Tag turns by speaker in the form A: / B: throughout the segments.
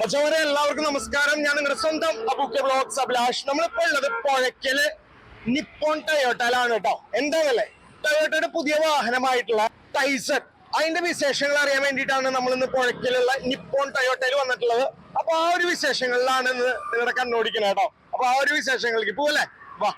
A: മച്ചവരെ എല്ലാവർക്കും നമസ്കാരം. ഞാൻ നിങ്ങളുടെ സ്വന്തം അബുക്ക ബ്ലോഗ്സ് അഭിലാഷ്. നമ്മളിപ്പോ ഉള്ളത് പുഴയ്ക്കൽ നിപ്പോൺ ടയോട്ടയിലാണ് കേട്ടോ. എന്താണല്ലേ? ടയോട്ടയുടെ പുതിയ വാഹനമായിട്ടുള്ള ടൈസൺ. അതിന്റെ വിശേഷങ്ങൾ അറിയാൻ വേണ്ടിയിട്ടാണ് നമ്മൾ ഇന്ന് പുഴയ്ക്കലുള്ള നിപ്പോൺ ടയോട്ടയിൽ വന്നിട്ടുള്ളത്. അപ്പൊ ആ ഒരു വിശേഷങ്ങളിലാണ് ഇന്ന് നിങ്ങളുടെ കണ്ണോടിക്കുന്നത് കേട്ടോ. അപ്പൊ ആ ഒരു വിശേഷങ്ങളിലേക്ക് പോവല്ലേ? വാ.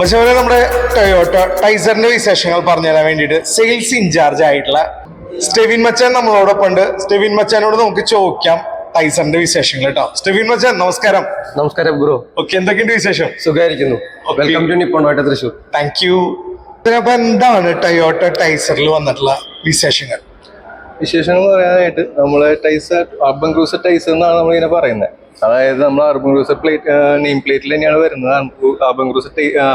A: മച്ചവരെ നമ്മുടെ ടൊയോട്ട ടൈസറിന്റെ വിശേഷങ്ങൾ പറഞ്ഞു തരാൻ വേണ്ടിയിട്ട് സെയിൽസ് ഇൻചാർജ് ആയിട്ടുള്ള സ്റ്റെവിൻ മച്ചാൻ നമ്മളോടൊപ്പം ഉണ്ട്. സ്റ്റെവിൻ മച്ചാനോട് നമുക്ക് ചോദിക്കാം ടൈസറിന്റെ വിശേഷങ്ങൾ കേട്ടോ. സ്റ്റെവിൻ മച്ചാൻ നമസ്കാരം.
B: നമസ്കാരം ബ്രോ.
A: ഓക്കെ എന്തൊക്കെയുണ്ട് വിശേഷം?
B: സുഖമായിരിക്കുന്നു. വെൽക്കം ടു നിപ്പോൺ വാട്ട തൃശൂർ
A: താങ്ക് യു അപ്പൊ എന്താണ് ടൊയോട്ട ടൈസറിൽ വന്നിട്ടുള്ള വിശേഷങ്ങൾ?
B: വിശേഷങ്ങൾ പറയാനായിട്ട് നമ്മൾ ടൈസർ അർബൻ ക്രൂസർ ടൈസർ എന്നാണ് നമ്മളിങ്ങനെ പറയുന്നത്. അതായത് നമ്മൾ അർബൻ ക്രൂസർ പ്ലേറ്റ് നെയിം പ്ലേറ്റിൽ തന്നെയാണ് വരുന്നത്. അർബൻ ക്രൂസർ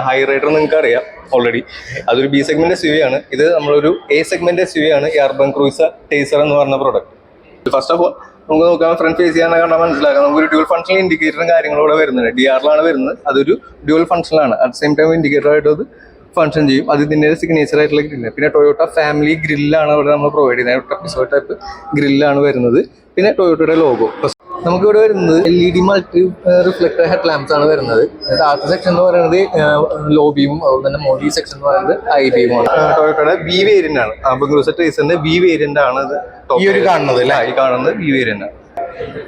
B: ഹൈ റൈഡർ നിങ്ങൾക്ക് അറിയാം ഓൾറെഡി അതൊരു ബി സെഗ്മെന്റ് എസ് ആണ്. ഇത് നമ്മളൊരു എ സെഗ്മെന്റ് എസ് ആണ് ഈ അർബൻ ക്രൂസർ ടേസർ എന്ന് പറഞ്ഞ പ്രോഡക്റ്റ് ഫസ്റ്റ് ഓഫ് ഓൾ നമുക്ക് നോക്കാം ഫ്രണ്ട് ഫേസ് ചെയ്യാൻ കണ്ടാൽ മനസ്സിലാക്കാം. നമുക്ക് ഒരു ഡ്യൂൽ ഫംഗ്ഷണൽ ഇൻഡിക്കേറ്ററും കാര്യങ്ങളും ഇവിടെ വരുന്നുണ്ട്. ഡി ആറിലാണ് വരുന്നത്. അതൊരു ഡ്യൂൽ ഫംഗ്ഷനാണ് അറ്റ് സെയിം ടൈം ഇൻഡിക്കേറ്റർ ആയിട്ട് അത് ഫംഗ്ഷൻ ചെയ്യും. അത് ഇതിന്റെ സിഗ്നേച്ചർ ആയിട്ടുള്ള ഗ്രില്ല് പിന്നെ ടൊയോട്ട ഫാമിലി ഗ്രില്ലാണ് അവിടെ നമ്മൾ പ്രൊവൈഡ് ചെയ്യുന്നത്. ട്രപ്പിസോ ടൈപ്പ് ഗ്രില്ലാണ് വരുന്നത്. പിന്നെ ടൊയോട്ടയുടെ ലോഗോ നമുക്ക് ഇവിടെ വരുന്നത് L E D multi reflector head lamps ആണ് വരുന്നത്. താഴത്തെ സെക്ഷൻ എന്ന് പറയുന്നത് ലോബിയും ബീമും അതുപോലെ തന്നെ മോഡി സെക്ഷൻ എന്ന് പറയുന്നത് ഐ ബീമുമാണ് ടൊയോട്ടയുടെ ബി വേരിയന്റ് ആണ്. അബ് ക്രൂസർ ടേസറിന്റെ ബി വേരിയന്റ് ആണ് ഇത്.
A: ഈ ഒരു കാണുന്നത് അല്ലേ?
B: ഈ കാണുന്നത് ബി വേരിയന്റ് ആണ്.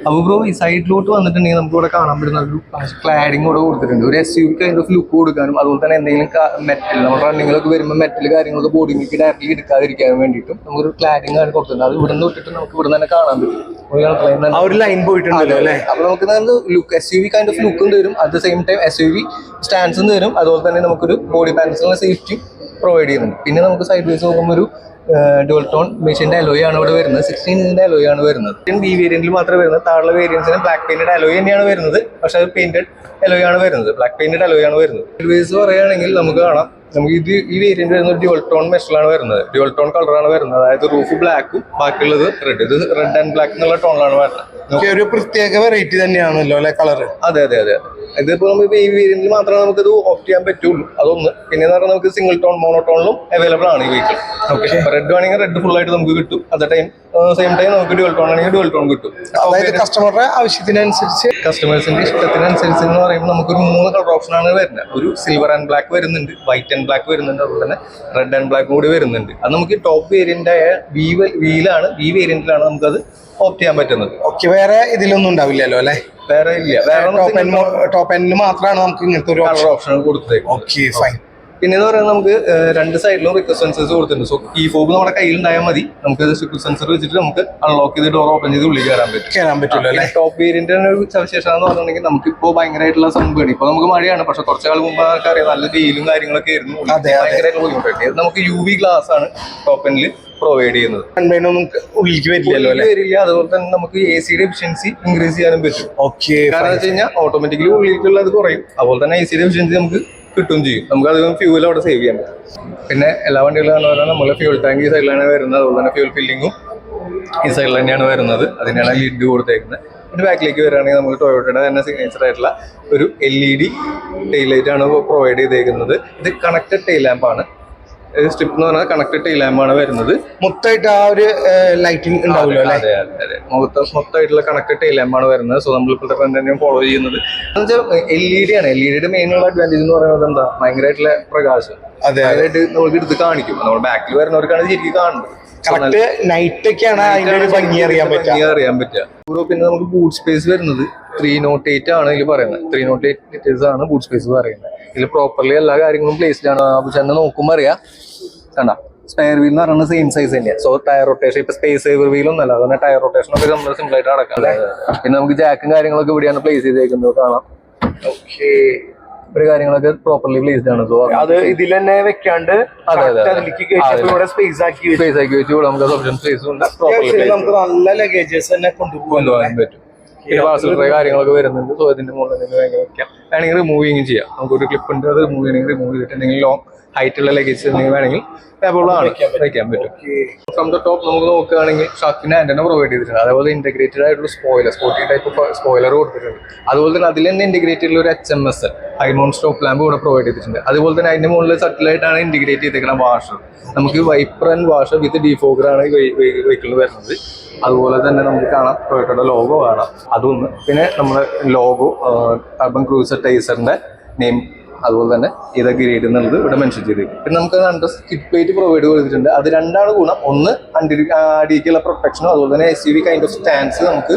B: അപ്പൊ ബ്രോ ഈ സൈഡിലോട്ട് വന്നിട്ടുണ്ടെങ്കിൽ നമുക്ക് ഇവിടെ കാണാൻ പറ്റുന്ന ഒരു ക്ലാഡിങ് കൂടെ കൊടുത്തിട്ടുണ്ട്. ഒരു S U kind of look കൊടുക്കാനും അതുപോലെ തന്നെ എന്തെങ്കിലും മെറ്റൽ നമ്മുടെ റണ്ണിങ്ങിലൊക്കെ വരുമ്പോൾ മെറ്റൽ കാര്യങ്ങളൊക്കെ ബോഡിങ്ങിലേക്ക് ഡയറക്റ്റ്ലി എടുക്കാതിരിക്കാനും വേണ്ടിയിട്ടും നമുക്കൊരു ക്ലാഡിങ് ആണ് കൊടുത്തിട്ടുണ്ട്. അത് ഇവിടെ നിന്ന് വിട്ടിട്ട് നമുക്ക് ഇവിടെ തന്നെ കാണാൻ പറ്റും.
A: ആ ഒരു ലൈൻ പോയിട്ടുണ്ടല്ലോ അല്ലേ?
B: അപ്പൊ നമുക്ക് look S U V kind of ലുക്കും തരും. At the same time S U V സ്റ്റാൻഡ്സും തരും. അതുപോലെ തന്നെ നമുക്കൊരു ബോഡി പാൻസിനുള്ള സേഫ്റ്റി പ്രൊവൈഡ് ചെയ്യുന്നുണ്ട്. പിന്നെ നമുക്ക് സൈഡ് വൈസ് നോക്കുമ്പോൾ ഒരു ഡുവൽ ടോൺ മെഷീന്റെ അലോയ് ആണ് ഇവിടെ വരുന്നത്. സിക്സ്റ്റീൻ അലോയാണ് അലോയ് ആണ് വരുന്നത്. ബി വേരിയന്റിൽ മാത്രമേ വരുന്നത്. താഴെ വേരിയൻസിന് ബ്ലാക്ക് പെയിന്റഡ് അലോയ് തന്നെയാണ് വരുന്നത്. പക്ഷേ അത് പെയിന്റഡ് അലോയ് ആണ് വരുന്നത്. ബ്ലാക്ക് പെയിന്റഡ് അലോയ് ആണ് വരുന്നത്. വേസ് പറയുകയാണെങ്കിൽ നമുക്ക് കാണാം. നമുക്ക് ഇത് ഈ വേരിയന്റ് വരുന്നത് ഡ്യുവൽ ടോൺ മെഷലാണ് വരുന്നത്. ഡ്യുവൽ ടോൺ കളറാണ് വരുന്നത്. അതായത് റൂഫ് ബ്ലാക്കും ബാക്കിയുള്ളത് റെഡ് ഇത് റെഡ് ആൻഡ് ബ്ലാക്ക് എന്നുള്ള ടോണിലാണ് വരുന്നത്.
A: ഒരു പ്രത്യേക വെറൈറ്റി തന്നെയാണല്ലോ അല്ലെ കളർ
B: അതെ അതെ അതെ. ഇതിപ്പോ നമുക്ക് ഈ വേരിയന്റിൽ മാത്രമേ നമുക്ക് ഇത് ഓപ്റ്റ് ചെയ്യാൻ പറ്റുള്ളൂ. അതൊന്ന്. പിന്നെ എന്ന് പറഞ്ഞാൽ നമുക്ക് സിംഗിൾ ടോൺ മോണോട്ടോണിലും അവൈലബിൾ ആണ് ഈ വെഹിക്കിൾ ഓക്കെ റെഡ് ആണെങ്കിൽ റെഡ് ഫുൾ ആയിട്ട് നമുക്ക് കിട്ടും. അറ്റ് ടൈം സെയിം ടൈം നമുക്ക് ഡ്യുവൽ ടോൺ ആണെങ്കിൽ ഡ്യുവൽ ടോൺ കിട്ടും.
A: അതായത് കസ്റ്റമറുടെ ആവശ്യത്തിനനുസരിച്ച്
B: കസ്റ്റമേഴ്സിന്റെ ഇഷ്ടത്തിനനുസരിച്ച് എന്ന് പറയുമ്പോൾ നമുക്ക് ഒരു മൂന്ന് കളർ ഓപ്ഷൻ ആണ് വരുന്നത്. ഒരു സിൽവർ ആൻഡ് ബ്ലാക്ക് വരുന്നുണ്ട്. വൈറ്റ് ആൻഡ് ബ്ലാക്ക് വരുന്നുണ്ട്. അതുപോലെ തന്നെ റെഡ് ആൻഡ് ബ്ലാക്ക് കൂടി വരുന്നുണ്ട്. അത് നമുക്ക് ടോപ്പ് വേരിയന്റ് ആയ വി വീലാണ് വി വേരിയന്റിലാണ് നമുക്കത് ഓപ്റ്റ് ചെയ്യാൻ പറ്റുന്നത്.
A: ഓക്കെ വേറെ ഇതിലൊന്നും ഉണ്ടാവില്ലല്ലോ അല്ലെ?
B: വേറെ ഇല്ല. വേറെ
A: ടോപ്പ് എൻ മാത്രമാണ് നമുക്ക് ഇങ്ങനത്തെ ഒരു
B: ഓപ്ഷൻ കൊടുത്തത്
A: ഓക്കെ ഫൈൻ
B: പിന്നെ എന്ന് പറയുന്നത് നമുക്ക് രണ്ട് സൈഡിലും റിക്വസ്റ്റ് സെൻസേഴ്സ് കൊടുത്തിട്ടുണ്ട്. സോ ഈ ഫോബ് നമ്മുടെ കയ്യിൽ ഉണ്ടായാൽ മതി. നമുക്ക് റിക്വസ്റ്റ് സെൻസർ വെച്ചിട്ട് നമുക്ക് അൺലോക്ക് ചെയ്ത് ഡോർ ഓപ്പൺ ചെയ്ത് ഉള്ളിൽ കയറാൻ പറ്റും.
A: കയറാൻ പറ്റില്ല അല്ലെ?
B: ടോപ്പ് വേരിയന്റ് ഒരു സവിശേഷത എന്ന് പറഞ്ഞിട്ടുണ്ടെങ്കിൽ നമുക്ക് ഇപ്പോൾ ഭയങ്കരമായിട്ടുള്ള സംഭവമാണ്. ഇപ്പൊ നമുക്ക് മഴയാണ് പക്ഷെ കുറച്ച് നാൾ മുമ്പ് നമുക്ക് നല്ല വെയിലും കാര്യങ്ങളൊക്കെ ആയിരുന്നു. ഭയങ്കരമായിട്ട് ബുദ്ധിമുട്ടായിട്ട്. നമുക്ക് യു വി ഗ്ലാസ് ആണ് ടോപ്പനിൽ എൻഡിൽ പ്രൊവൈഡ് ചെയ്യുന്നത്.
A: നമുക്ക് ഉള്ളിലേക്ക് വരില്ലല്ലോ അല്ലെ?
B: വരില്ല. അതുപോലെ തന്നെ നമുക്ക് എ സിയുടെ എഫിഷ്യൻസി ഇൻക്രീസ് ചെയ്യാനും പറ്റും.
A: ഓക്കെ
B: കാരണം വെച്ച് കഴിഞ്ഞാൽ ഓട്ടോമാറ്റിക്കലി ഉള്ളിലേക്കുള്ള അത് കുറയും. അതുപോലെ തന്നെ എ സിയുടെ എഫിഷ്യൻസി നമുക്ക് കിട്ടും ചെയ്യും. നമുക്ക് അധികം ഫ്യൂൽ അവിടെ സേവ് ചെയ്യാൻ പറ്റും പിന്നെ എല്ലാ വണ്ടികളും പറഞ്ഞാൽ നമ്മൾ ഫ്യൂൽ ടാങ്ക് ഈ സൈഡിലാണ് വരുന്നത്. അതുപോലെ തന്നെ ഫ്യൂൽ ഫില്ലിങ്ങും ഈ സൈഡിൽ തന്നെയാണ് വരുന്നത്. അതിനാണ് ലിഡ് കൊടുത്തേക്കുന്നത്. പിന്നെ ബാക്കിലേക്ക് വരികയാണെങ്കിൽ നമുക്ക് ടൊയോട്ടയുടെ തന്നെ സിഗ്നേച്ചർ ആയിട്ടുള്ള ഒരു L E D tail light ആണ് പ്രൊവൈഡ് ചെയ്തേക്കുന്നത്. ഇത് കണക്റ്റഡ് ടെയിൽ സ്ട്രിപ്പ് എന്ന് പറഞ്ഞാൽ കണക്ട് ടെയിൽ ലാമ്പ് ആണ് വരുന്നത്.
A: മൊത്തമായിട്ട് ആ ഒരു ലൈറ്റിംഗ് ഉണ്ടാവുമല്ലോ
B: അതെ അതെ അതെ. മൊത്തം മൊത്തമായിട്ടുള്ള കണക്റ്റഡ് ലാമ്പാണ് വരുന്നത്. സോ നമ്മൾ ഇപ്പോഴത്തെ തന്നെയാണ് ഫോളോ ചെയ്യുന്നത്. എൽ ഇ ഡി ആണ്. എൽ ഇ ഡിയുടെ മെയിൻ ഉള്ള അഡ്വാന്റേജ് എന്ന് പറയുന്നത് എന്താ? ഭയങ്കരമായിട്ടുള്ള പ്രകാശം.
A: അതെ
B: നമുക്ക് എടുത്ത് കാണിക്കും. നമ്മൾ ബാക്കിൽ വരുന്നവർക്കാണ് ശരിക്കും കാണുന്നത്.
A: കറക്റ്റ് നൈറ്റ് ഒക്കെയാണ് അതിന്റെ ഒരു ഭംഗി അറിയാൻ പറ്റുക.
B: അറിയാൻ പറ്റുക. പിന്നെ നമുക്ക് ബൂട്ട് സ്പേസ് വരുന്നത് ത്രീ നോട്ട് എയ്റ്റ് ആണ് ഇതിൽ പറയുന്നത്. ത്രീ നോട്ട് എയ്റ്റ് ലിറ്റേഴ്സ് ആണ് ബൂട്ട് സ്പേസ് പറയുന്നത്. ഇതിൽ പ്രോപ്പർലി എല്ലാ കാര്യങ്ങളും പ്ലേസ്ഡ് ആണ്. അപ്പൊ ചെന്ന് നോക്കുമ്പോൾ അറിയാം. കണ്ട? സ്പെയർ വീൽ എന്ന് പറയുന്നത് സെയിം സൈസ് തന്നെയാണ് സോ ടയർ റൊട്ടേഷൻ ഇപ്പൊ സ്പേസ് സേവർ വീൽ ഒന്നല്ല അതുകൊണ്ട് ടയർ റൊട്ടേഷൻ ഒക്കെ നമ്മൾ സിമ്പിൾ ആയിട്ട് നടക്കാം പിന്നെ നമുക്ക് ജാക്കും കാര്യങ്ങളൊക്കെ ഇവിടെയാണ് പ്ലേസ് ചെയ്തേക്കുന്നത്. കാണാം.
A: ഓക്കെ
B: ഒരു കാര്യങ്ങളൊക്കെ പ്രോപ്പർലി പ്ലേസ്ഡ് ആണ്. സോ
A: അത് ഇതിൽ തന്നെ വെക്കാണ്ട് ഇവിടെ സ്പേസ് ആക്കി.
B: സ്പേസ് ആക്കി വെച്ച്. നമുക്ക് സബ്ഷൻ സ്പേസ് ഉണ്ട്.
A: നമുക്ക് നല്ല ലഗേജസ് തന്നെ കൊണ്ടുപോകാൻ
B: പറ്റും. പിന്നെ പാർസൽ കാര്യങ്ങളൊക്കെ വരുന്നുണ്ട്. സോ ഇതിന്റെ മുകളിൽ നിങ്ങൾക്ക് വേണമെങ്കിൽ വെക്കാം. വേണമെങ്കിൽ റിമൂവിങ് ചെയ്യാം. നമുക്കൊരു ക്ലിപ്പ് ഉണ്ട്. അത് റിമൂവ് ചെയ്യണമെങ്കിൽ റിമൂവ് ചെയ്തിട്ട് എന്തെങ്കിലും ലോങ് ഹൈറ്റ് ഉള്ള ലഗേജ് എന്തെങ്കിലും വേണമെങ്കിൽ ടേബിളാണ് വയ്ക്കാൻ പറ്റും. ഫ്രം ദ ടോപ്പ് നമുക്ക് നോക്കുകയാണെങ്കിൽ ഷാക്കിന് ആന്റന പ്രൊവൈഡ് ചെയ്തിട്ടുണ്ട്. അതേപോലെ ഇന്റഗ്രേറ്റഡ് ആയിട്ടുള്ള സ്പോയിലർ സ്പോട്ടി ടൈപ്പ് സ്പോയിലർ കൊടുത്തിട്ടുണ്ട്. അതുപോലെ തന്നെ അതിൽ തന്നെ ഇന്റഗ്രേറ്റഡ് ഒരു H M S high mount stop lamp കൂടെ പ്രൊവൈഡ് ചെയ്തിട്ടുണ്ട്. അതുപോലെ തന്നെ അതിന്റെ മുകളിൽ സട്ടിലായിട്ടാണ് ഇന്റഗ്രേറ്റ് ചെയ്തിരിക്കുന്ന വാഷർ നമുക്ക് wiper and washer with defogger ആണ് വെഹിക്കിളിൽ വരുന്നത്. അതുപോലെ തന്നെ നമുക്ക് കാണാം ടൊയോട്ടയുടെ ലോഗോ കാണാം. അതൊന്ന്. പിന്നെ നമ്മുടെ ലോഗോ അർബൻ ക്രൂസർ ടൈസറിന്റെ നെയിം അതുപോലെ തന്നെ ഇതൊക്കെ ഗ്രേഡ് എന്നുള്ളത് ഇവിടെ മെൻഷൻ ചെയ്ത് പിന്നെ നമുക്ക് രണ്ട് സ്കിറ്റ് പ്ലേറ്റ് പ്രൊവൈഡ് ചെയ്തിട്ടുണ്ട്. അത് രണ്ടാണ് ഗുണം. ഒന്ന് അണ്ടി അടിക്കുള്ള പ്രൊട്ടക്ഷനും അതുപോലെ തന്നെ S U kind of stance നമുക്ക്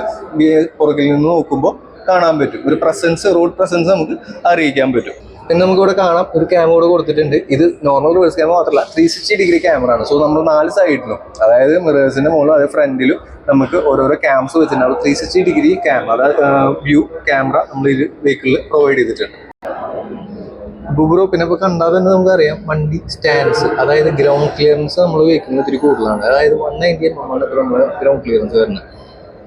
B: പുറകിൽ നിന്ന് നോക്കുമ്പോൾ കാണാൻ പറ്റും. ഒരു പ്രസൻസ് റോഡ് പ്രസൻസ് നമുക്ക് അറിയിക്കാൻ പറ്റും. പിന്നെ നമുക്ക് ഇവിടെ കാണാം. ഒരു ക്യാമറ കൂടെ കൊടുത്തിട്ടുണ്ട്. ഇത് നോർമൽ റിവേഴ്സ് ക്യാമറ മാത്രമല്ല ത്രീ സിക്സ്റ്റി ഡിഗ്രി ക്യാമറ ആണ്. സോ നമ്മൾ നാല് സൈഡിലും അതായത് മിറേഴ്സിന്റെ മുകളിലും അതായത് ഫ്രണ്ടിലും നമുക്ക് ഓരോരോ ക്യാംസ് വെച്ചിട്ടുണ്ട്. Three sixty degree camera view camera നമ്മൾ ഈ വെഹിക്കിളിൽ പ്രൊവൈഡ് ചെയ്തിട്ടുണ്ട്. ബുബ്രോ പിന്നെ ഇപ്പൊ കണ്ടാൽ തന്നെ നമുക്കറിയാം വണ്ടി സ്റ്റാൻഡ്സ് അതായത് ഗ്രൗണ്ട് ക്ലിയറൻസ് നമ്മൾ വെക്കുന്നത് ഇത്തിരി കൂടുതലാണ്. അതായത് വൺ നയന്റി എം ആണ് ഇപ്പോൾ നമ്മൾ ഗ്രൗണ്ട് ക്ലിയറൻസ് വരുന്നത്.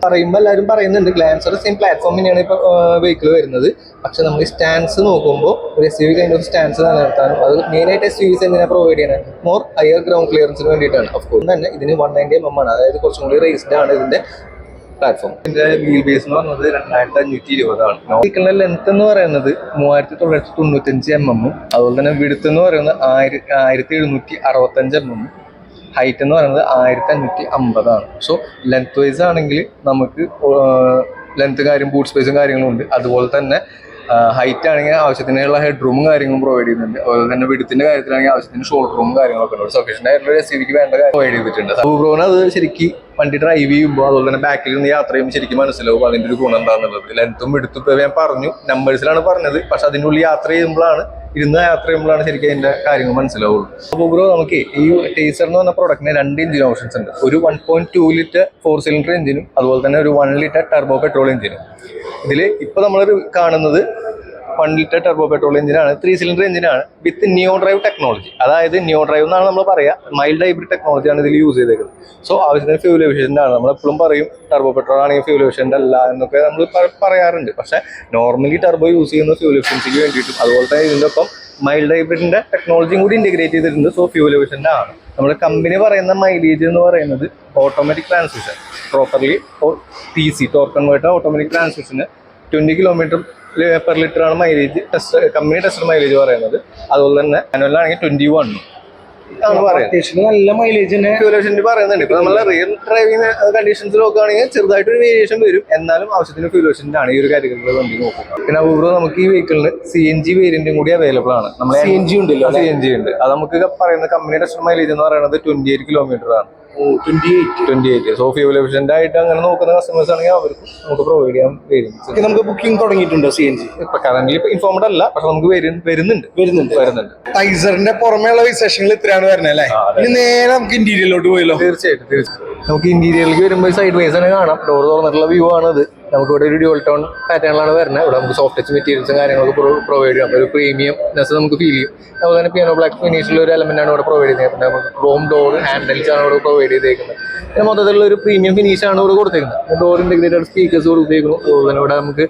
B: പറയുമ്പോൾ എല്ലാവരും പറയുന്നുണ്ട് ഗ്ലാൻസർ സെയിം പ്ലാറ്റ്ഫോം തന്നെയാണ് ഇപ്പോൾ വെഹിക്കിൾ വരുന്നത്. പക്ഷെ നമ്മൾ സ്റ്റാൻസ് നോക്കുമ്പോൾ ഒരു S U V kind of stands നിലനിർത്താനും അത് മെയിനായിട്ട് എസ് യു വിസ് എന്തിനാണ് പ്രൊവൈഡ് ചെയ്യണം? മോർ ഹയർ ഗ്രൗണ്ട് ക്ലിയറൻസിന് വേണ്ടിയിട്ടാണ്. അഫ്കോഴ്സ് തന്നെ ഇതിന് വൺ നയന്റി എം എം ആണ്. അതായത് കുറച്ചും കൂടി റേസ്ഡ് ആണ് ഇതിന്റെ പ്ലാറ്റ്ഫോം ഇതിന്റെ വീൽ ബേസ് എന്ന് പറയുന്നത് രണ്ടായിരത്തി അഞ്ഞൂറ്റി ഇരുപതാണ് ലെങ്ത് എന്ന് പറയുന്നത് മൂവായിരത്തി തൊള്ളായിരത്തി തൊണ്ണൂറ്റഞ്ച് എം അതുപോലെ തന്നെ വിടുത്ത് എന്ന് പറയുന്നത് ആയിര ആയിരത്തി എഴുന്നൂറ്റി അറുപത്തഞ്ച് എം ഹൈറ്റ് എന്ന് പറയുന്നത് ആയിരത്തി അഞ്ഞൂറ്റി അമ്പതാണ് സോ ലെങ്ത് വൈസ് ആണെങ്കിൽ നമുക്ക് ലെങ്ത് കാര്യം ബൂട്ട് സ്പേസും കാര്യങ്ങളും ഉണ്ട്. അതുപോലെ തന്നെ ഹൈറ്റ് ആണെങ്കിൽ ആവശ്യത്തിനുള്ള ഹെഡ് റൂമും കാര്യങ്ങളും പ്രൊവൈഡ് ചെയ്യുന്നുണ്ട്. അതുപോലെ തന്നെ വിടുത്തിന്റെ കാര്യത്തിലാണെങ്കിൽ ആവശ്യത്തിന് ഷോൾഡർ റൂമും കാര്യങ്ങളൊക്കെ ഉണ്ട്. സഫീഷ്യന്റ് ആയിട്ടുള്ള എസ് സിക്ക് വേണ്ട കാര്യം പ്രൊവൈഡ് ചെയ്തിട്ടുണ്ട്. സൂബ്രോന് അത് ശരിക്കും വണ്ടി ഡ്രൈവ് ചെയ്യുമ്പോൾ അതുപോലെ തന്നെ ബാക്കിൽ നിന്ന് യാത്ര ചെയ്യുമ്പോൾ ശരിക്കും മനസ്സിലാവും അതിന്റെ ഒരു ഗുണം എന്താണെന്നുള്ളത് ലെങ്ത്തും ഇപ്പൊ ഞാൻ പറഞ്ഞു നമ്പേഴ്സിലാണ് പറഞ്ഞത്. പക്ഷെ അതിനുള്ളിൽ യാത്ര ചെയ്യുമ്പോഴാണ് ഇരുന്ന് യാത്ര ചെയ്യുമ്പോഴാണ് ശരിക്കും അതിന്റെ കാര്യങ്ങൾ മനസ്സിലാവുള്ളൂ. അപ്പോൾ ബ്രോ നമുക്ക് ഈ ടീസർ എന്ന് പറഞ്ഞ പ്രോഡക്റ്റിന് രണ്ട് എഞ്ചിൻ ഓപ്ഷൻസ് ഉണ്ട്. ഒരു one point two litre four cylinder എഞ്ചിനും അതുപോലെ തന്നെ ഒരു വൺ ലിറ്റർ ടർബോ പെട്രോൾ എഞ്ചിനും ഇതിൽ ഇപ്പൊ നമ്മൾ കാണുന്നത് വൺ ലിറ്റർ ടെർബോ പെട്രോൾ എഞ്ചിനാണ് ത്രീ സിലിണ്ടർ എഞ്ചിനാണ് വിത്ത് ന്യൂ ഡ്രൈവ് ടെക്നോളജി അതായത് ന്യൂ ഡ്രൈവ് എന്നാണ് നമ്മൾ പറയുക മൈൽഡ് ഹൈബ്രിഡ് ടെക്നോളജിയാണ് ഇതിൽ യൂസ് ചെയ്തേക്കുന്നത്. സോ ആവശ്യത്തിന് ഫ്യൂൽ എഫിഷ്യന്റ് ആണ്. നമ്മൾ എപ്പോഴും പറയും ടർബോ പെട്രോൾ ആണെങ്കിൽ ഫ്യൂൽ എഫിഷ്യന്റ് അല്ല എന്നൊക്കെ നമ്മൾ പറയാറുണ്ട്. പക്ഷേ നോർമലി ടർബോ യൂസ് ചെയ്യുന്ന ഫ്യൂൽ എഫിഷ്യൻസിക്ക് വേണ്ടിയിട്ടും അതുപോലെ തന്നെ ഇതിന്റെ ഒപ്പം മൈൽഡ് ഹൈബ്രിഡിന്റെ ടെക്നോളജിയും കൂടി ഇന്റഗ്രേറ്റ് ചെയ്തിട്ടുണ്ട്. സോ ഫ്യൂൽ എഫിഷ്യന്റ് ആണ്. നമ്മുടെ കമ്പനി പറയുന്ന മൈലേജ് എന്ന് പറയുന്നത് automatic transmission properly T C torque automatic ട്രാൻസ്മിഷന് twenty kilometre per litre ആണ് mileage test company test mileage പറയുന്നത്. അതുപോലെ തന്നെ മാനുവലാണെങ്കിൽ ട്വന്റി വൺ
A: നല്ല മൈലേജ്
B: പറയുന്നുണ്ട്. ഇപ്പൊ നമ്മളെ റിയൽ ഡ്രൈവിംഗ് കണ്ടീഷൻസ് നോക്കുകയാണെങ്കിൽ ചെറുതായിട്ട് ഒരു വേരിയേഷൻ വരും. എന്നാലും ആവശ്യത്തിന് ഫ്യൂൽ ആണ് ഈ ഒരു കാറ്റഗറിയിൽ വണ്ടി നോക്കുക. പിന്നെ അപൂർവം നമുക്ക് ഈ വെഹിക്കിളിന് സി എൻ ജി വേരിയന്റും കൂടി അവൈലബിൾ ആണ്. നമ്മൾ
A: ജി ഉണ്ടല്ലോ
B: സി എൻ ജി ഉണ്ട്. അത് നമുക്ക് പറയുന്ന കമ്പനി ടെസ്റ്റ് മൈലേജ് എന്ന് പറയുന്നത് ട്വന്റി എയ്റ്റ് കിലോമീറ്റർ ആണ്.
A: Twenty eight
B: twenty eight so efficient ആയിട്ട് അങ്ങനെ നോക്കുന്ന കസ്റ്റമേഴ്സ് ആണെങ്കിൽ അവർക്ക് നമുക്ക് പ്രൊവൈഡ് ചെയ്യാൻ വരും.
A: നമുക്ക് ബുക്കിംഗ് തുടങ്ങിയിട്ടുണ്ടോ സി എൻ ജി
B: ഇപ്പൊ കറന്റ് ഇൻഫോംഡ് അല്ല പക്ഷെ നമുക്ക് വരുന്നുണ്ട്.
A: വരുന്നുണ്ട്.
B: വരുന്നുണ്ട്.
A: ടൈസറിന്റെ പുറമെയുള്ള വിശേഷങ്ങൾ ഇത്രയാണ് വരുന്നത് അല്ലേ? ഇനി നേരെ നമുക്ക് ഇന്റീരിയറിലോട്ട് പോയല്ലോ.
B: തീർച്ചയായിട്ടും തീർച്ചയായിട്ടും. നമുക്ക് ഇന്റീരിയറിലേക്ക് വരുമ്പോൾ സൈഡ് വൈസ് തന്നെ കാണാം. ഡോർ തുറന്നിട്ടുള്ള വ്യൂ ആണ് ആണത്. നമുക്ക് ഇവിടെ ഒരു ഡ്യൂൾ ടോൺ പാറ്റേണിലാണ് വരുന്നത്. ഇവിടെ നമുക്ക് സോഫ്റ്റ് ടച്ച് മെറ്റീരിയൽസും കാര്യങ്ങളൊക്കെ പ്രൊവൈഡ് ചെയ്യാം. അപ്പോൾ ഒരു പ്രീമിയം നെസ് നമുക്ക് ഫീൽ ചെയ്യും. അതുപോലെ തന്നെ പിയാനോ ബ്ലാക്ക് ഫിനിഷിലുള്ള ഒരു എലമെന്റ് ആണ് ഇവിടെ പ്രൊവൈഡ് ചെയ്യുന്നത്. പിന്നെ നമുക്ക് ക്രോം ഡോർ ഹാൻഡിൽസ് ആണ് ഇവിടെ പ്രൊവൈഡ് ചെയ്തേക്കുന്നത്. പിന്നെ മൊത്തത്തിലുള്ള ഒരു പ്രീമിയം ഫിനിഷ് ആണ് ഇവിടെ കൊടുത്തേക്കുന്നത്. ഡോർ ഇന്റഗ്രേറ്റഡ് സ്പീക്കേഴ്സ് കൊടുത്തേക്കുന്നു അതുപോലെ തന്നെ ഇവിടെ നമുക്ക്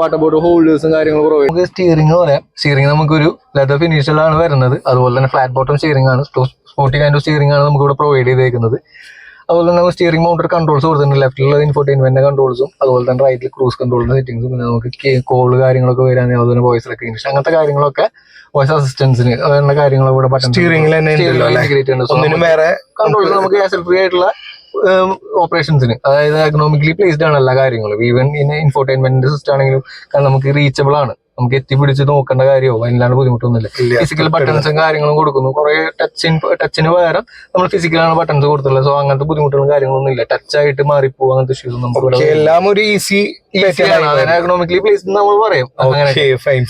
B: വാട്ടർ ബോർഡ് ഹോൾഡേഴ്സും കാര്യങ്ങളും പ്രൊവൈഡ് നമുക്ക് സ്റ്റിയറിംഗ് പറയാം സ്റ്റിയറിംഗ് നമുക്കൊരു ലെതർ ഫിനിഷിലാണ് വരുന്നത്. അതുപോലെ തന്നെ ഫ്ലാറ്റ് ബോട്ടം സ്റ്റിയറിംഗ് ആണ്. സ്പോർട്ടി കൈൻഡ് ഓഫ് സ്റ്റിയറിംഗ് ആണ് നമുക്ക് ഇവിടെ പ്രൊവൈഡ് ചെയ്തേക്കുന്നത്. അതുപോലെ തന്നെ സ്റ്റിയറിംഗ് മൗണ്ടർ കൺട്രോൾസ് കൊടുത്തിട്ടുണ്ട്. ലെഫ്റ്റിലുള്ള ഇൻഫോർട്ടൈൻമെന്റ് കൺട്രോൾസും അതുപോലെ തന്നെ റൈറ്റിൽ ക്രൂസ് കൺട്രോളിന്റെ സെറ്റിംഗ്സും പിന്നെ നമുക്ക് കോൾ കാര്യങ്ങളൊക്കെ വരാൻ അതുപോലെ വോയിസ് റെക്കഗ്നിഷൻ അങ്ങനത്തെ കാര്യങ്ങളൊക്കെ വോയിസ് അസിസ്റ്റൻസിന് അങ്ങനെയുള്ള കാര്യങ്ങളൊക്കെ ഇവിടെ
A: സ്റ്റിയറിംഗിൽ തന്നെ വേറെ
B: കൺട്രോൾസ് നമുക്ക് ആസൽ ഫ്രീ ആയിട്ടുള്ള ഓപ്പറേഷൻസിന് അതായത് എക്കണോമിക്കലി പ്ലേസ്ഡ് ആണ് എല്ലാ കാര്യങ്ങളും. ഈവൻ ഇൻ ഇൻഫോർടൈൻമെന്റ് സിസ്റ്റം ആണെങ്കിലും കാരണം നമുക്ക് റീച്ചബിൾ ആണ്. നമുക്ക് എത്തിപ്പിടിച്ച് നോക്കേണ്ട കാര്യമോ അതിനാണ് ബുദ്ധിമുട്ടൊന്നുമില്ല. ഫിസിക്കൽ ബട്ടൺസും കാര്യങ്ങളും കൊടുക്കുന്നു. കുറെ ടച്ച് ടച്ചിന് പകരം നമ്മൾ ഫിസിക്കലാണ് ബട്ടൺസ് കൊടുത്തുള്ളത് സോ അങ്ങനത്തെ ബുദ്ധിമുട്ടുകളും കാര്യങ്ങളൊന്നും ഇല്ല ടച്ച് ആയിട്ട് മാറിപ്പോ അങ്ങനത്തെ ഇഷ്യൂസ് നമുക്ക്
A: എല്ലാം ഒരു ഈസി
B: എക്കണോമിക്കലി പ്ലേസ് നമ്മൾ പറയും.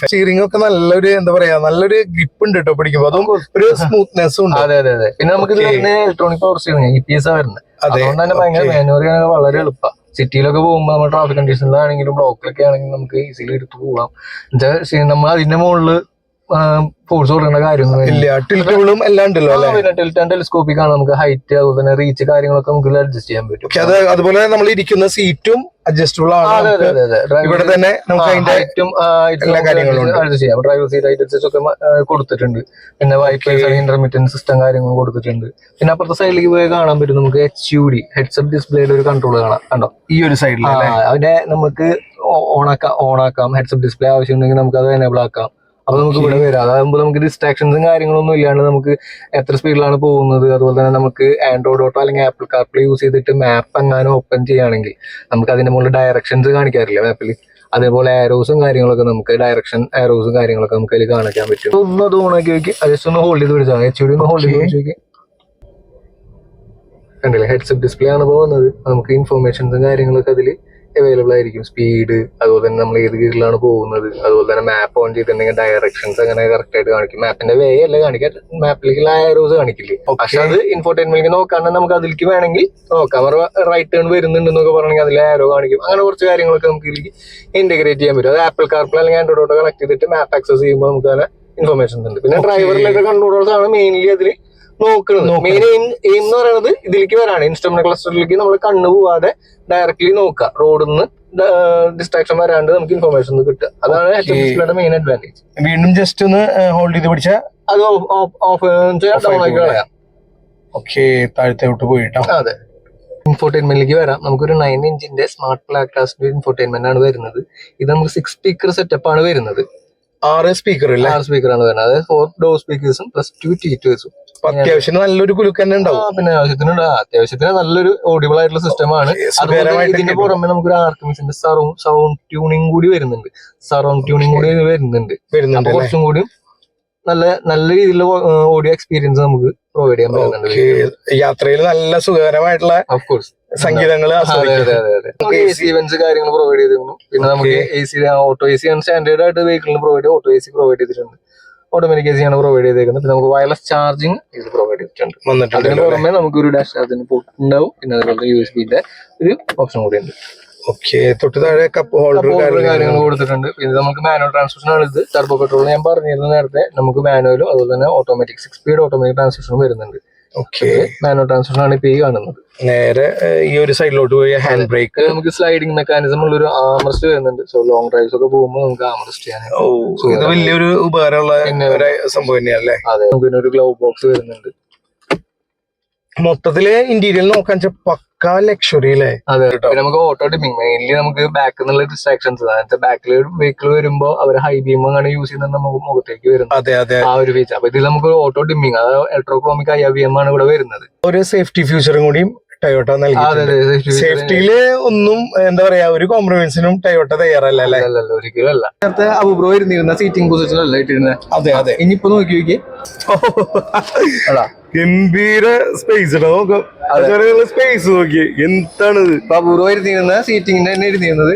A: സ്റ്റിയറിംഗ് ഒക്കെ നല്ലൊരു എന്താ പറയാ നല്ലൊരു ഗ്രിപ്പ് ഉണ്ട് കേട്ടോ പിടിക്കുമ്പോൾ അതും ഒരു സ്മൂത്ത്നെസ്സും ഉണ്ട്.
B: അതെ അതെ അതെ. പിന്നെ നമുക്ക് ഇതിൽ. Electronic power steering E P S വരുന്നത്. അതുകൊണ്ട് തന്നെ ഭയങ്കര. മാനുവർ വളരെ എളുപ്പമാണ് സിറ്റിയിലൊക്കെ പോകുമ്പോൾ നമ്മുടെ ട്രാഫിക് കണ്ടീഷനിലാണെങ്കിലും ബ്ലോക്കിലൊക്കെ ആണെങ്കിലും നമുക്ക് ഈസിലി എടുത്ത് പോകാം. എന്നുവെച്ചാൽ നമ്മൾ അതിന്റെ മുകളിൽ ഫോഴ്സ് കൊടുക്കേണ്ട കാര്യമൊന്നും
A: എല്ലാം
B: ടെലിസ്കോപ്പിക് ആണ് നമുക്ക് ഹൈറ്റ് അതുപോലെ തന്നെ റീച്ച് കാര്യങ്ങളൊക്കെ നമുക്ക് അഡ്ജസ്റ്റ് ചെയ്യാൻ പറ്റും.
A: അത് അതുപോലെ നമ്മൾ ഇരിക്കുന്ന സീറ്റും അഡ്ജസ്റ്റബിൾ ആണ്. ഇവിടെ തന്നെ നമുക്ക് അതിന്റെ
B: ഹൈറ്റും അഡ്ജസ്റ്റ് ചെയ്യാം. ഡ്രൈവർ സീറ്റ് ഐറ്റംസ് ഒക്കെ കൊടുത്തിട്ടുണ്ട്. പിന്നെ വൈഫൈ ഇന്റർമീഡിയന്റ് സിസ്റ്റം കാര്യങ്ങളും കൊടുത്തിട്ടുണ്ട്. പിന്നെ അപ്പുറത്തെ സൈഡിലേക്ക് പോയി കാണാൻ പറ്റും നമുക്ക് H U D heads up ഡിസ്പ്ലേയുടെ ഒരു കൺട്രോൾ കാണാം. കണ്ടോ?
A: ഈ ഒരു സൈഡിൽ
B: അതിനെ നമുക്ക് ഓൺ നമുക്ക് ഓണാക്കാം. ഓണാക്കാം ഹെഡ്സപ്പ് ഡിസ്പ്ലേ ആവശ്യമുണ്ടെങ്കിൽ നമുക്ക് അത് എനേബിൾ ആക്കാം. അപ്പൊ നമുക്ക് ഇവിടെ വരാം. അതാകുമ്പോൾ നമുക്ക് ഡിസ്ട്രാക്ഷൻസും കാര്യങ്ങളൊന്നും ഇല്ലാണ്ട് നമുക്ക് എത്ര സ്പീഡിലാണ് പോകുന്നത്. അതുപോലെ തന്നെ നമുക്ക് ആൻഡ്രോയിഡ് ഓട്ടോ അല്ലെങ്കിൽ ആപ്പിൾ കാർപ്ലേ യൂസ് ചെയ്തിട്ട് മാപ്പ് എങ്ങാനും ഓപ്പൺ ചെയ്യുകയാണെങ്കിൽ നമുക്ക് അതിന്റെ മുകളിൽ ഡയറക്ഷൻസ് കാണിക്കാറില്ല മാപ്പിൽ അതേപോലെ ആരോസും കാര്യങ്ങളൊക്കെ നമുക്ക് ഡയറക്ഷൻ ആരോസും കാര്യങ്ങളൊക്കെ നമുക്ക് അതിൽ കാണിക്കാൻ പറ്റും. ഒന്ന് അത് ഓണാക്കി വെക്കി ജസ്റ്റ് ഒന്ന് ഹോൾഡ് ചെയ്ത് പിടിച്ചാൽ എച്ച് ഡി ഒന്ന് ഹോൾഡ് ചെയ്ത്. പിടിച്ച് കണ്ടില്ലേ? ഹെഡ്സപ്പ് ഡിസ്പ്ലേ ആണ് പോകുന്നത്. നമുക്ക് ഇൻഫോർമേഷൻസും കാര്യങ്ങളൊക്കെ അതിൽ അവൈലബിൾ ആയിരിക്കും. സ്പീഡ് അതുപോലെ തന്നെ നമ്മൾ ഏത് ഗിയറിലാണ് പോകുന്നത് അതുപോലെ തന്നെ മാപ്പ് ഓൺ ചെയ്തിട്ടുണ്ടെങ്കിൽ ഡയറക്ഷൻസ് അങ്ങനെ കറക്റ്റ് ആയിട്ട് കാണിക്കും. മാപ്പിന്റെ വേ അല്ല കാണിക്കാൻ മാപ്പിലേക്ക് ആരോസ് കാണിക്കില്ലേ? പക്ഷെ അത് ഇൻഫോർട്ടൈൻമെന്റ് നോക്കാണ്ട് നമുക്ക് അതിലേക്ക് വേണമെങ്കിൽ നോക്കാം. റൈറ്റ് ടേൺ വരുന്നുണ്ടെന്നൊക്കെ പറഞ്ഞെങ്കിൽ അതിലെ ആരോ കാണിക്കും. അങ്ങനെ കുറച്ച് കാര്യങ്ങളൊക്കെ നമുക്ക് ഇതിലേക്ക് ഇന്റഗ്രേറ്റ് ചെയ്യാൻ പറ്റും. അത് ആപ്പിൾ കാർപ്പിൾ അല്ലെങ്കിൽ ആൻഡ്രോയിഡോട്ട് കണക്ട് ചെയ്തിട്ട് മാപ്പ് ആക്സസ് ചെയ്യുമ്പോൾ നമുക്ക് അങ്ങനെ ഇൻഫർമേഷൻ ഉണ്ട്. പിന്നെ. ഡ്രൈവറിലൊക്കെ കൺട്രോൾസ് ആണ് മെയിൻലി അതിൽ നോക്കുന്നത്. മെയിൻ എയിം എന്ന് പറയുന്നത് ഇതിലേക്ക് വരാണ്. ഇൻസ്ട്രുമെന്റ് ക്ലസ്റ്ററിലേക്ക് നമ്മൾ കണ്ണു പോവാതെ ഡയറക്ട്ലി നോക്കുക. റോഡിൽ നിന്ന് ഡിസ്ട്രാക്ഷൻ വരാണ്ട് നമുക്ക് ഇൻഫർമേഷൻ കിട്ടുക. അതാണ്. ഡിസ്പ്ലേയുടെ മെയിൻ അഡ്വാന്റേജ്
A: വീണ്ടും ജസ്റ്റ് ഒന്ന് ഹോൾഡ് ചെയ്ത് പിടിച്ചാൽ
B: അത് ഓഫ് ഡൗൺ ആക്കി കളയാം
A: ഓക്കെ താഴത്തോട്ട് പോയിട്ടോ.
B: അതെ. ഇൻഫോർടൈൻമെന്റിലേക്ക് വരാം. നമുക്കൊരു നയൻ ഇഞ്ചിന്റെ സ്മാർട്ട് ബ്ലാക്ക് ഗ്ലാസിന്റെ ഇൻഫോർടൈൻമെന്റ് ആണ് വരുന്നത്. ഇത് നമുക്ക് സിക്സ് സ്പീക്കർ സെറ്റപ്പ് ആണ് വരുന്നത്.
A: ആറ് സ്പീക്കർ
B: ആറ് സ്പീക്കർ ആണ് വരുന്നത്. അതായത് ഫോർ ഡോർ സ്പീക്കേഴ്സും പ്ലസ് ടു ടീറ്റേഴ്സും
A: അത്യാവശ്യം നല്ലൊരു കുലുക്ക് തന്നെ ഉണ്ടാവും.
B: പിന്നെ ആവശ്യത്തിന് അത്യാവശ്യത്തിന് നല്ലൊരു ഓഡിബിൾ ആയിട്ടുള്ള സിസ്റ്റമാണ് ഇതിന്റെ പുറമെ നമുക്ക് നമുക്കൊരു ആർക്കമിസിന്റെ സറൗണ്ട് സൗണ്ട് ട്യൂണിംഗ് കൂടി വരുന്നുണ്ട്. സറൗണ്ട് ട്യൂണിംഗ് കൂടി വരുന്നുണ്ട്.
A: വരുന്നുണ്ട്
B: കുറച്ചും കൂടി നല്ല നല്ല രീതിയിലുള്ള ഓഡിയോ എക്സ്പീരിയൻസ് നമുക്ക് പ്രൊവൈഡ് ചെയ്യാൻ പറ്റുന്നുണ്ട്
A: യാത്രയിൽ നല്ല സുഖകരമായിട്ടുള്ള
B: ഓഫ് കോഴ്സ്
A: സംഗീതങ്ങൾ
B: നമുക്ക് എ സി ഇവന്റ്സ് കാര്യങ്ങൾ പ്രൊവൈഡ് ചെയ്തിരുന്നു. പിന്നെ നമുക്ക് A C auto A C standard ആയിട്ട് വെഹിക്കിളിന് provide auto A C provide ചെയ്തിട്ടുണ്ട്. ഓട്ടോമാറ്റിക് എ ആണ് പ്രൊവൈഡ് ചെയ്തേക്കുന്നത്. പിന്നെ നമുക്ക് വയർലെസ് ചാർജിങ് ഇത് പ്രൊവൈഡ് ചെയ്തിട്ടുണ്ട്.
A: വന്നിട്ടുണ്ട്
B: അതിന് പുറമെ നമുക്ക് ഒരു ഡാഷ് അതിന് പോർട്ട് ഉണ്ടാവും പിന്നെ അതുപോലെ യു എസ് ബിന്റെ ഒരു ഓപ്ഷൻ കൂടി ഉണ്ട്.
A: ഓക്കെ തൊട്ട് താഴെ കപ്പ് ഹോൾഡർ
B: കാര്യങ്ങൾ കൊടുത്തിട്ടുണ്ട്. പിന്നെ നമുക്ക് മാനുവൽ ട്രാൻസ്മിഷൻ ആണ് ഇത്. ടർബോ പെട്രോൾ ഞാൻ പറഞ്ഞിരുന്ന നേരത്തെ. നമുക്ക് മാനുവലും അതുപോലെ തന്നെ ഓട്ടോമാറ്റിക് സിക്സ് സ്പീഡ് ഓട്ടോമാറ്റിക് ട്രാൻസ്മിഷനും വരുന്നുണ്ട്.
A: ഓക്കെ
B: മാനുവൽ ട്രാൻസ്മിഷൻ ആണ് ഇപ്പൊ ഈ കാണുന്നത്.
A: നേരെ ഈ ഒരു സൈഡിലോട്ട് പോയി ഹാൻഡ് ബ്രേക്ക്
B: നമുക്ക് സ്ലൈഡിംഗ് മെക്കാനിസം ഉള്ള ഒരു ആമറസ്റ്റ് വരുന്നുണ്ട്. സോ ലോങ് ഡ്രൈവ്സ് ഒക്കെ പോകുമ്പോൾ നമുക്ക് ആമറസ്റ്റ് ചെയ്യാൻ
A: ഓ ഇത് വലിയൊരു ഉപകാരമുള്ള ഒരു സംഭവം തന്നെയല്ലേ
B: അതെ. നമുക്ക് ഒരു ഗ്ലൗ ബോക്സ് വരുന്നുണ്ട്.
A: മൊത്തത്തിൽ ഇന്റീരിയൽ നോക്കാൻ വെച്ചാൽ പക്ക പക്ക ലക്ഷറി അല്ലേ
B: അതെ. നമുക്ക് ഓട്ടോ ഡിമ്മിങ് മെയിൻലി നമുക്ക് ബാക്കിൽ നിന്നുള്ള ഡിസ്ട്രാക്ഷൻസ് അതായത് ബാക്കിൽ വെഹിക്കിൾ വരുമ്പോൾ അവർ ഹൈ ബീം ആണ് യൂസ് ചെയ്യുന്നത് നമുക്ക് മുഖത്തേക്ക് വരുന്നത്. ആ ഒരു ഫീച്ചർ അപ്പൊ ഇതിൽ നമുക്ക് ഓട്ടോ ഡിമ്മിങ് അതായത് ഇലക്ട്രോക്രോമിക് ഐ ബി എം ആണ് ഇവിടെ വരുന്നത്.
A: ഒരു സേഫ്റ്റി ഫ്യൂച്ചറും കൂടിയും ടയോട്ട നൽകി സേഫ്റ്റിയിൽ ഒന്നും എന്താ പറയാ ഒരു കോംപ്രമൈസിനും ടയോട്ട തയ്യാറല്ല അല്ലേ?
B: അല്ലല്ല ഒരിക്കലും അല്ല നേരത്തെ അബുബ്രോ ഇരുന്നിരുന്ന സീറ്റിംഗ് പൊസിഷനല്ല ഇട്ടിരുന്നത്
A: അതെ അതെ.
B: ഇനിയിപ്പോ നോക്കി നോക്കി.
A: ഗംഭീര സ്പേസ് സ്പേസ് നോക്കി.
B: എന്താണ് അബുബ്രോ ഇരുന്നിരുന്ന സീറ്റിംഗ് തന്നെ ഇരുന്നിരുന്നത്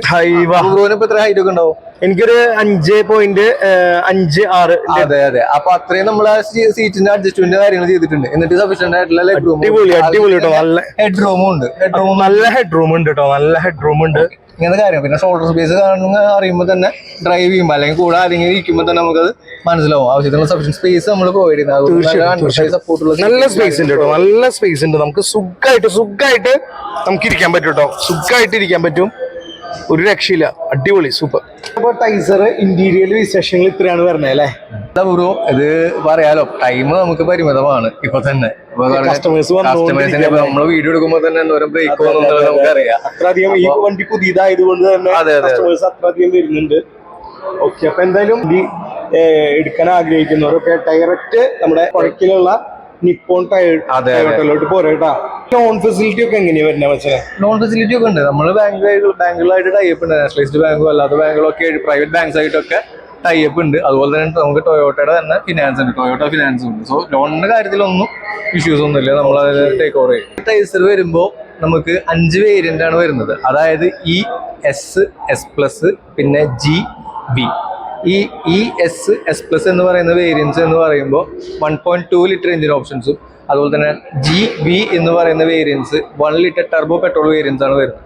B: അബുബ്രോന് ഇപ്പൊ എത്ര ഹൈറ്റ് ഒക്കെ ഉണ്ടാവും?
A: എനിക്കൊരു അഞ്ച് പോയിന്റ് അഞ്ച് ആറ്
B: അതെ അതെ. അപ്പൊ അത്രയും നമ്മൾ ആ സീറ്റിന്റെ അഡ്ജസ്റ്റ്മെന്റ് കാര്യങ്ങൾ ചെയ്തിട്ടുണ്ട്. എന്നിട്ട് സഫീഷ്യന്റ് ആയിട്ടുള്ള ലെഗ് റൂം
A: അടിപൊളി അടിപൊളി കേട്ടോ നല്ല
B: ഹെഡ് റൂമും ഉണ്ട്. ഹെഡ് റൂം
A: നല്ല ഹെഡ് റൂം ഉണ്ട് കേട്ടോ നല്ല ഹെഡ് റൂം ഉണ്ട്
B: ഇങ്ങനത്തെ കാര്യം പിന്നെ ഷോൾഡർ സ്പേസ് കാണുന്ന അറിയുമ്പോൾ തന്നെ ഡ്രൈവ് ചെയ്യുമ്പോൾ അല്ലെങ്കിൽ കൂടെ ആരെങ്കിലും ഇരിക്കുമ്പോൾ തന്നെ നമുക്കത് മനസ്സിലാവും. ആവശ്യത്തിനുള്ള സഫീഷ്യൻ സ്പേസ് നമ്മൾ പ്രൊവൈഡ് ചെയ്യുന്നത്.
A: നല്ല സ്പേസ് ഉണ്ട് കേട്ടോ. നല്ല സ്പേസ് ഉണ്ട്. നമുക്ക് സുഖമായിട്ട് സുഖമായിട്ട് നമുക്ക് ഇരിക്കാൻ പറ്റും കേട്ടോ. സുഖമായിട്ട് ഇരിക്കാൻ പറ്റും. ഒരു രക്ഷയില്ല. അടിപൊളി സൂപ്പർ. അപ്പൊ ടൈസർ ഇന്റീരിയൽ വിശേഷങ്ങൾ ഇത്രയാണ് പറഞ്ഞത് അല്ലേ?
B: ബ്രോ ഇത് പറയാലോ ടൈം നമുക്ക് പരിമിതമാണ് ഇപ്പൊ തന്നെ. കസ്റ്റമേഴ്സിന്റെ നമ്മൾ വീഡിയോ എടുക്കുമ്പോൾ തന്നെ എന്തോരം ബ്രേക്ക് പോകുന്നുള്ളത് നമുക്കറിയാം.
A: അത്രയധികം ഈ വണ്ടി പുതിയതായത് കൊണ്ട് തന്നെ
B: അതെ, അതെ, അതെ.
A: കസ്റ്റമേഴ്സ് അത്രയധികം വരുന്നുണ്ട്. ഓക്കെ അപ്പൊ എന്തായാലും എടുക്കാൻ ആഗ്രഹിക്കുന്നവരൊക്കെ ഡയറക്റ്റ് നമ്മുടെ പുഴക്കിലുള്ള നിപ്പോൺ. ടയോട്ടയിലോട്ട് പോരേട്ടാ ലോൺ ഫെസിലിറ്റി ഒക്കെ എങ്ങനെയാ വരുന്നത് വെച്ചാൽ
B: ലോൺ ഫെസിലിറ്റി ഒക്കെ ഉണ്ട്. നമ്മൾ ബാങ്ക് ബാങ്കുകളായിട്ട് ടൈപ്പ് ഉണ്ട്. നാഷണലൈസ്ഡ് ബാങ്കും അല്ലാത്ത ബാങ്കുകളൊക്കെ പ്രൈവറ്റ് ബാങ്ക്സ് ആയിട്ടൊക്കെ ടൈപ്പ് ഉണ്ട്. അതുപോലെ തന്നെ നമുക്ക് ടൊയോട്ടയുടെ തന്നെ ഫിനാൻസ് ഉണ്ട്. ടൊയോട്ട ഫിനാൻസ് ഉണ്ട്. സോ ലോണിന്റെ കാര്യത്തിലൊന്നും ഇഷ്യൂസ് ഒന്നും ഇല്ല. നമ്മൾ അത് ടേക്ക് ഓവർ ചെയ്യും. ടൈസർ വരുമ്പോൾ നമുക്ക് അഞ്ച് വേരിയന്റ് ആണ് വരുന്നത്. അതായത് ഇ എസ് എസ് പ്ലസ് പിന്നെ ജി ബി ഈ ഇ എസ് എസ് പ്ലസ് എന്ന് പറയുന്ന വേരിയൻസ് എന്ന് പറയുമ്പോൾ one point two litre engine ഓപ്ഷൻസും അതുപോലെ തന്നെ ജി ബി എന്ന് പറയുന്ന variants one litre turbo petrol variants ആണ് വരുന്നത്.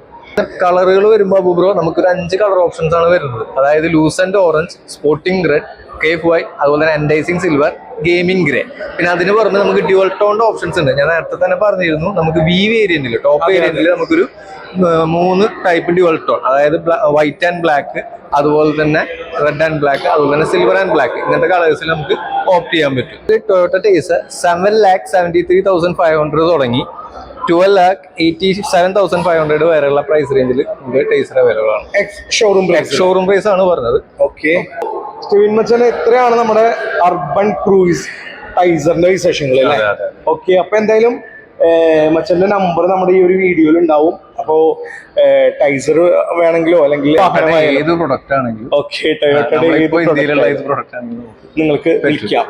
B: കളറുകൾ വരുമ്പോൾ ബ്രോ നമുക്കൊരു അഞ്ച് കളർ ഓപ്ഷൻസ് ആണ് വരുന്നത്. അതായത് lucent orange sporting red cafe white അതുപോലെ തന്നെ എൻഡൈസിങ് സിൽവർ ഗെയിമിംഗ് ഗ്രേ പിന്നെ അതിന് പുറമെ നമുക്ക് ഡ്യുവൽ ടോണിന്റെ ഓപ്ഷൻസ് ഉണ്ട്. ഞാൻ നേരത്തെ തന്നെ പറഞ്ഞിരുന്നു നമുക്ക് വി വേരിയന്റിൽ ടോപ്പ് വേരിയന്റിൽ നമുക്കൊരു മൂന്ന് ടൈപ്പ് ഡ്യുവൽ ടോൺ അതായത് വൈറ്റ് ആൻഡ് ബ്ലാക്ക് അതുപോലെ തന്നെ റെഡ് ആൻഡ് ബ്ലാക്ക് അതുപോലെ തന്നെ സിൽവർ ആൻഡ് ബ്ലാക്ക് ഇങ്ങനത്തെ കളേഴ്സിൽ നമുക്ക് ഓപ്റ്റ് ചെയ്യാൻ പറ്റും. Toyota Taisor seven lakh seventy three thousand five hundred തുടങ്ങി. Twelve lakh eighty seven thousand five hundred വരെയുള്ള പ്രൈസ് റേഞ്ചിൽ നമുക്ക് ടേസർ അവൈലബിൾ ആണ്.
A: എക്സ് ഷോറൂം
B: ഷോറൂം പ്രൈസ് ആണ് പറഞ്ഞത്.
A: ഓക്കെ സ്റ്റീവിൻ മച്ചൻ എത്രയാണ് നമ്മുടെ അർബൻ ക്രൂയിസ് ടൈസറിന്റെ വിശേഷങ്ങൾ
B: അതെ.
A: ഓക്കെ അപ്പൊ എന്തായാലും മച്ചന്റെ നമ്പർ നമ്മുടെ ഈ ഒരു വീഡിയോയിൽ ഉണ്ടാവും. അപ്പോ ടൈസർ വേണമെങ്കിലോ അല്ലെങ്കിൽ
B: ഏത് പ്രൊഡക്റ്റ് ആണെങ്കിലും.
A: ഓക്കെ നിങ്ങൾക്ക് വിളിക്കാം.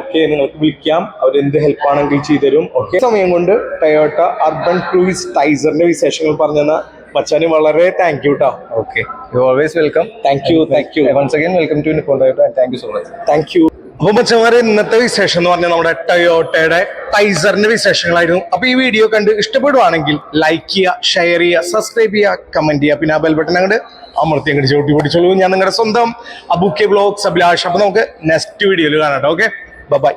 A: ഓക്കെ നിങ്ങൾക്ക് വിളിക്കാം. അവർ എന്ത് ഹെൽപ്പ് ആണെങ്കിൽ ചെയ്തുതരും. ഓക്കെ സമയം കൊണ്ട് ടൊയോട്ട അർബൻ ക്രൂയിസ് ടൈസറിന്റെ വിശേഷങ്ങൾ പറഞ്ഞെന്ന മച്ചാന് വളരെ താങ്ക് യു കേട്ടോ
B: okay you always welcome
A: thank you thank you
B: once again welcome to Nippon Toyota and thank you so much
A: thank you അപ്പൊ മച്ചന്മാരെ ഇന്നത്തെ വിശേഷം എന്ന് പറഞ്ഞാൽ നമ്മുടെ ടൊയോട്ടയുടെ ടൈസറിന്റെ വിശേഷങ്ങളായിരുന്നു. അപ്പൊ ഈ വീഡിയോ കണ്ട് ഇഷ്ടപ്പെടുവാണെങ്കിൽ ലൈക്ക് ചെയ്യുക ഷെയർ ചെയ്യുക സബ്സ്ക്രൈബ് ചെയ്യുക കമന്റ് ചെയ്യുക. പിന്നെ ആ ബെൽബട്ടൻ അങ്ങോട്ട് അമർത്തി അങ്ങോട്ട് ചോട്ടി പിടിച്ചോളൂ ഞാൻ നിങ്ങളുടെ സ്വന്തം അബുക്കെ ബ്ലോഗ്സ് അഭിലാഷ്. അപ്പൊ നമുക്ക് നെക്സ്റ്റ് വീഡിയോയിൽ കാണാം ഓക്കെ ബൈ